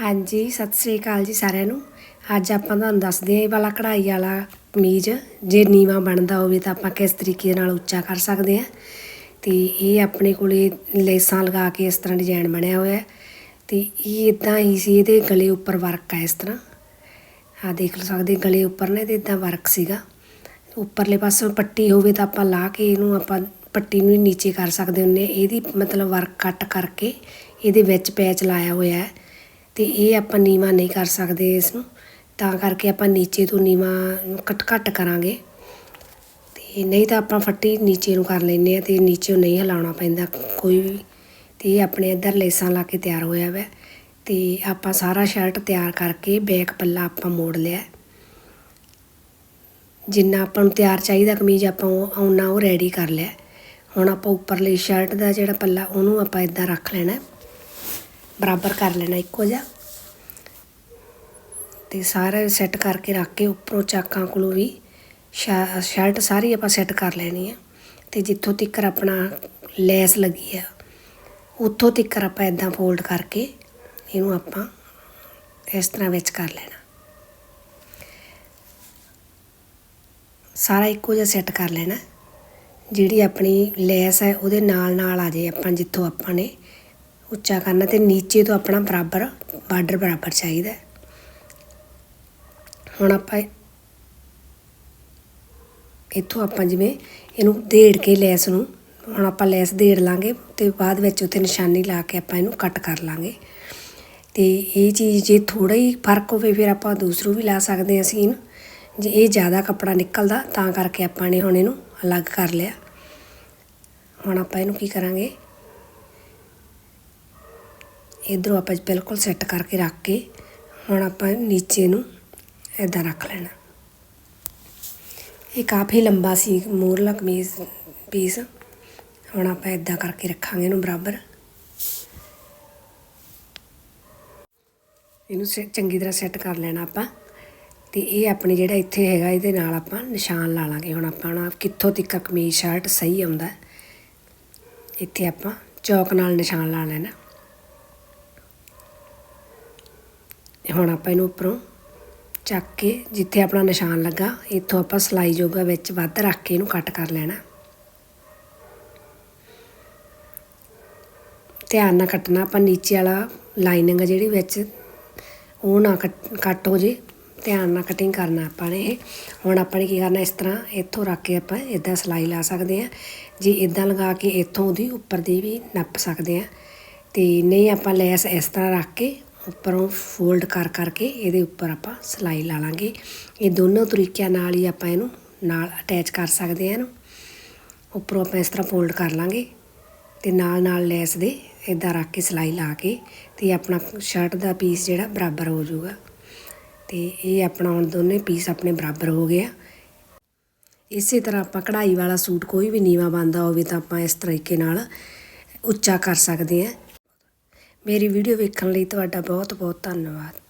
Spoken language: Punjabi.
ਹਾਂਜੀ, ਸਤਿ ਸ੍ਰੀ ਅਕਾਲ ਜੀ ਸਾਰਿਆਂ ਨੂੰ। ਅੱਜ ਆਪਾਂ ਤੁਹਾਨੂੰ ਦੱਸਦੇ ਹਾਂ ਇਹ ਵਾਲਾ ਕਢਾਈ ਵਾਲਾ ਕਮੀਜ਼। ਜੇ ਨੀਵਾ ਬਣਦਾ ਹੋਵੇ ਤਾਂ ਆਪਾਂ ਕਿਸ ਤਰੀਕੇ ਨਾਲ ਉੱਚਾ ਕਰ ਸਕਦੇ ਹਾਂ। ਤੇ ਇਹ ਆਪਣੇ ਕੋਲੇ ਲੇਸਾਂ ਲਗਾ ਕੇ ਇਸ ਤਰ੍ਹਾਂ ਡਿਜ਼ਾਈਨ ਬਣਿਆ ਹੋਇਆ ਹੈ। ਤੇ ਇਹ ਇਦਾਂ ਹੀ ਸੀ, ਇਹਦੇ ਗਲੇ ਉੱਪਰ ਵਰਕ ਹੈ ਇਸ ਤਰ੍ਹਾਂ। ਆ ਦੇਖ ਲਓ ਸਕਦੇ ਗਲੇ ਉੱਪਰ ਨੇ ਤੇ ਇਦਾਂ ਵਰਕ ਸੀਗਾ। ਉੱਪਰਲੇ ਪਾਸੋਂ ਪੱਟੀ ਹੋਵੇ ਤਾਂ ਆਪਾਂ ਲਾ ਕੇ ਇਹਨੂੰ ਆਪਾਂ ਪੱਟੀ ਨੂੰ ਹੀ ਨੀਚੇ ਕਰ ਸਕਦੇ ਹੁੰਨੇ ਇਹਦੀ ਮਤਲਬ ਵਰਕ ਕੱਟ ਕਰਕੇ ਇਹਦੇ ਵਿੱਚ ਪੈਚ ਲਾਇਆ ਹੋਇਆ ਹੈ। ਅਤੇ ਇਹ ਆਪਾਂ ਨੀਵਾ ਨਹੀਂ ਕਰ ਸਕਦੇ ਇਸ ਨੂੰ। ਤਾਂ ਕਰਕੇ ਆਪਾਂ ਨੀਚੇ ਤੋਂ ਨੀਵਾ ਘੱਟ ਘੱਟ ਕਰਾਂਗੇ। ਤੇ ਨਹੀਂ ਤਾਂ ਆਪਾਂ ਫੱਟੀ ਨੀਚੇ ਨੂੰ ਕਰ ਲੈਂਦੇ ਆ ਤੇ ਨੀਚੇ ਨਹੀਂ ਹਿਲਾਉਣਾ ਪੈਂਦਾ ਕੋਈ ਵੀ। ਤੇ ਇਹ ਆਪਣੇ ਇੱਧਰ ਲੇਸਾਂ ਲਾ ਕੇ ਤਿਆਰ ਹੋਇਆ ਵੈ। ਤੇ ਆਪਾਂ ਸਾਰਾ ਸ਼ਰਟ ਤਿਆਰ ਕਰਕੇ ਬੈਕ ਪੱਲਾ ਆਪਾਂ ਮੋੜ ਲਿਆ। ਜਿੰਨਾ ਆਪਾਂ ਨੂੰ ਤਿਆਰ ਚਾਹੀਦਾ ਕਮੀਜ਼ ਆਪਾਂ ਉਹ ਉਨਾ ਉਹ ਰੈਡੀ ਕਰ ਲਿਆ। ਹੁਣ ਆਪਾਂ ਉੱਪਰਲੀ ਸ਼ਰਟ ਦਾ ਜਿਹੜਾ ਪੱਲਾ ਉਹਨੂੰ ਆਪਾਂ ਇਦਾਂ ਰੱਖ ਲੈਣਾ। ਬਰਾਬਰ ਕਰ ਲੈਣਾ ਇੱਕੋ ਜਿਹਾ। ਤੇ ਸਾਰਾ ਸੈੱਟ ਕਰਕੇ ਰੱਖ ਕੇ ਉੱਪਰੋਂ ਚਾਕਾਂ ਕੋਲੋਂ ਵੀ ਸ਼ਾ- ਸ਼ਰਟ ਸਾਰੀ ਆਪਾਂ ਸੈੱਟ ਕਰ ਲੈਣੀ ਹੈ ਤੇ ਜਿੱਥੋਂ ਤੱਕ ਆਪਣਾ ਲੈਸ ਲੱਗੀ ਆ, ਉੱਥੋਂ ਤੱਕ ਆਪਾਂ ਇਦਾਂ ਫੋਲਡ ਕਰਕੇ ਇਹਨੂੰ ਆਪਾਂ ਇਸ ਤਰ੍ਹਾਂ ਵਿੱਚ ਕਰ ਲੈਣਾ। ਸਾਰਾ ਇੱਕੋ ਜਿਹਾ ਸੈੱਟ ਕਰ ਲੈਣਾ। ਜਿਹੜੀ ਆਪਣੀ ਲੈਸ ਹੈ, ਉਹਦੇ ਨਾਲ ਨਾਲ ਆ ਜਾਏ ਆਪਾਂ, ਜਿੱਥੋਂ ਆਪਾਂ ਨੇ ਉੱਚਾ ਕਰਨਾ ਤੇ ਨੀਚੇ ਤੋਂ ਆਪਣਾ ਬਰਾਬਰ, ਬਾਰਡਰ ਬਰਾਬਰ ਚਾਹੀਦਾ ਹੁਣ ਆਪਾਂ ਇੱਥੋਂ ਆਪਾਂ ਜਿਵੇਂ ਇਹਨੂੰ ਦੇੜ ਕੇ ਲੈਸ ਨੂੰ, ਹੁਣ ਆਪਾਂ ਲੈਸ ਦੇੜ ਲਾਂਗੇ ਤੇ ਬਾਅਦ ਵਿੱਚ ਉੱਥੇ ਨਿਸ਼ਾਨੀ ਲਾ ਕੇ ਆਪਾਂ ਇਹਨੂੰ ਕੱਟ ਕਰ ਲਾਂਗੇ। ਤੇ ਇਹ ਚੀਜ਼ ਜੇ ਥੋੜਾ ਹੀ ਫ਼ਰਕ ਹੋਵੇ ਫਿਰ ਆਪਾਂ ਦੂਸਰੂ ਵੀ ਲਾ ਸਕਦੇ ਹਾਂ ਸੀਨ। ਜੇ ਇਹ ਜ਼ਿਆਦਾ ਕੱਪੜਾ ਨਿਕਲਦਾ ਤਾਂ ਕਰਕੇ ਆਪਾਂ ਨੇ ਹੁਣ ਇਹਨੂੰ ਅਲੱਗ ਕਰ ਲਿਆ। ਹੁਣ ਆਪਾਂ ਇਹਨੂੰ ਕੀ ਕਰਾਂਗੇ? ਇਧਰੋਂ ਆਪਾਂ ਬਿਲਕੁਲ ਸੈੱਟ ਕਰਕੇ ਰੱਖ ਕੇ ਹੁਣ ਆਪਾਂ ਨੀਚੇ ਨੂੰ ਇਦਾਂ ਰੱਖ ਲੈਣਾ। ਇਹ ਕਾਫੀ ਲੰਬਾ ਸੀ ਮੂਰਲਾ ਕਮੀਜ਼ ਪੀਸ ਹੁਣ ਆਪਾਂ ਇਦਾਂ ਕਰਕੇ ਰੱਖਾਂਗੇ ਇਹਨੂੰ ਬਰਾਬਰ। ਇਹਨੂੰ ਸੇ- ਚੰਗੀ ਤਰ੍ਹਾਂ ਸੈੱਟ ਕਰ ਲੈਣਾ ਆਪਾਂ। ਤੇ ਇਹ ਆਪਣੇ ਜਿਹੜਾ ਇੱਥੇ ਹੈਗਾ, ਇਹਦੇ ਨਾਲ ਆਪਾਂ ਨਿਸ਼ਾਨ ਲਾ ਲਾਂਗੇ। ਹੁਣ ਆਪਾਂ ਨਾ ਕਿੱਥੋਂ ਤੱਕ ਕਮੀਜ਼ ਸ਼ਰਟ ਸਹੀ ਆਉਂਦਾ, ਇੱਥੇ ਆਪਾਂ ਚੌਕ ਨਾਲ ਨਿਸ਼ਾਨ ਲਾ ਲੈਣਾ। ਹੁਣ ਆਪਾਂ ਇਹਨੂੰ ਉੱਪਰੋਂ। ਚੱਕ ਕੇ ਜਿੱਥੇ ਆਪਣਾ ਨਿਸ਼ਾਨ ਲੱਗਾ, ਇੱਥੋਂ ਆਪਾਂ ਸਲਾਈ ਜੋਗਾ ਵਿੱਚ ਵੱਧ ਰੱਖ ਕੇ ਇਹਨੂੰ ਕੱਟ ਕਰ ਲੈਣਾ। ਧਿਆਨ ਨਾਲ ਕੱਟਣਾ, ਆਪਾਂ ਨੀਚੇ ਵਾਲਾ ਲਾਈਨਿੰਗ ਜਿਹੜੀ ਵਿੱਚ, ਉਹ ਨਾ ਕੱਟ ਕੱਟ ਹੋ ਜੇ। ਧਿਆਨ ਨਾਲ ਕਟਿੰਗ ਕਰਨਾ ਆਪਾਂ ਨੇ ਇਹ। ਹੁਣ ਆਪਾਂ ਨੇ ਕੀ ਕਰਨਾ, ਇਸ ਤਰ੍ਹਾਂ ਇੱਥੋਂ ਰੱਖ ਕੇ ਆਪਾਂ ਇਦਾਂ ਸਲਾਈ ਲਾ ਸਕਦੇ ਆ ਜੇ ਇਦਾਂ ਲਗਾ ਕੇ ਇੱਥੋਂ ਉਹਦੀ ਉੱਪਰ ਦੀ ਵੀ ਨੱਪ ਸਕਦੇ ਆ ਤੇ ਨਹੀਂ ਆਪਾਂ ਲੈਸ ਇਸ ਤਰ੍ਹਾਂ ਰੱਖ ਕੇ ਉੱਪਰੋਂ ਫੋਲਡ ਕਰ ਕਰਕੇ ਇਹਦੇ ਉੱਪਰ ਆਪਾਂ ਸਲਾਈ ਲਾ ਲਾਂਗੇ। ਇਹ ਦੋਨੋਂ ਤਰੀਕਿਆਂ ਨਾਲ ਹੀ ਆਪਾਂ ਇਹਨੂੰ ਨਾਲ ਅਟੈਚ ਕਰ ਸਕਦੇ ਹਾਂ ਇਹਨੂੰ। ਉੱਪਰੋਂ ਆਪਾਂ ਇਸ ਤਰ੍ਹਾਂ ਫੋਲਡ ਕਰ ਲਾਂਗੇ ਤੇ ਨਾਲ ਨਾਲ ਲੈਸ ਦੇ ਇਦਾਂ ਰੱਖ ਕੇ ਸਲਾਈ ਲਾ ਕੇ ਤੇ ਆਪਣਾ ਸ਼ਰਟ ਦਾ ਪੀਸ ਜਿਹੜਾ ਬਰਾਬਰ ਹੋ ਜਾਊਗਾ। ਤੇ ਇਹ ਆਪਣਾ ਹੁਣ ਦੋਨੇ ਪੀਸ ਆਪਣੇ ਬਰਾਬਰ ਹੋ ਗਏ ਆ। ਇਸੇ ਤਰ੍ਹਾਂ ਆਪਾਂ ਕਢਾਈ ਵਾਲਾ ਸੂਟ ਕੋਈ ਵੀ ਨੀਵਾ ਬੰਦਾ ਹੋਵੇ ਤਾਂ ਆਪਾਂ ਇਸ ਤਰੀਕੇ ਨਾਲ ਉੱਚਾ ਕਰ ਸਕਦੇ ਹਾਂ। ਮੇਰੀ ਵੀਡੀਓ ਵੇਖਣ ਲਈ ਤੁਹਾਡਾ ਬਹੁਤ ਬਹੁਤ ਧੰਨਵਾਦ।